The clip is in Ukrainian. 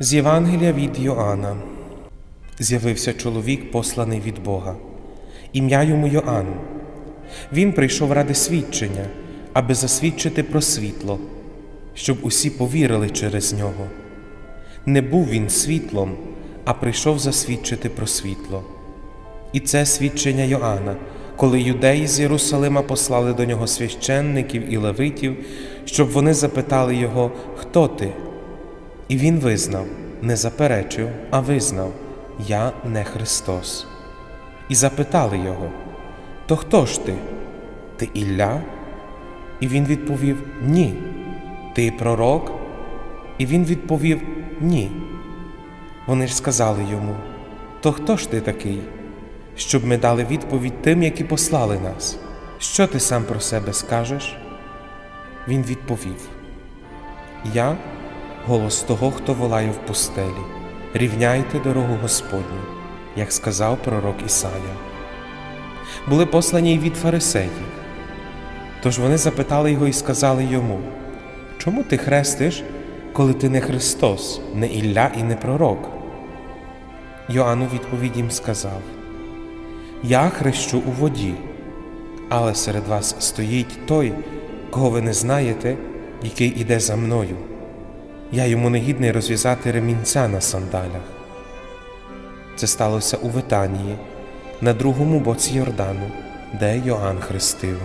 З Євангелія від Йоанна з'явився чоловік, посланий від Бога. Ім'я йому Йоанн. Він прийшов ради свідчення, аби засвідчити про світло, щоб усі повірили через нього. Не був він світлом, а прийшов засвідчити про світло. І це свідчення Йоанна, коли юдеї з Єрусалима послали до нього священників і левитів, щоб вони запитали його, хто ти? І він визнав, не заперечив, а визнав Я не Христос. І запитали його, То хто ж ти? Ти Ілля? І він відповів Ні. Ти пророк? І він відповів Ні. Вони ж сказали йому, То хто ж ти такий? Щоб ми дали відповідь тим, які послали нас. Що ти сам про себе скажеш? Він відповів Я голос того, хто волає в пустелі, рівняйте дорогу Господню, як сказав пророк Ісая. Були послані й від фарисеїв. Тож вони запитали його і сказали йому, чому ти хрестиш, коли ти не Христос, не Ілля і не пророк? Йоанн у відповідь їм сказав: Я хрещу у воді, але серед вас стоїть той, кого ви не знаєте, який іде за мною. Я йому не гідний розв'язати ремінця на сандалях. Це сталося у Витанії, на другому боці Йордану, де Йоанн хрестив.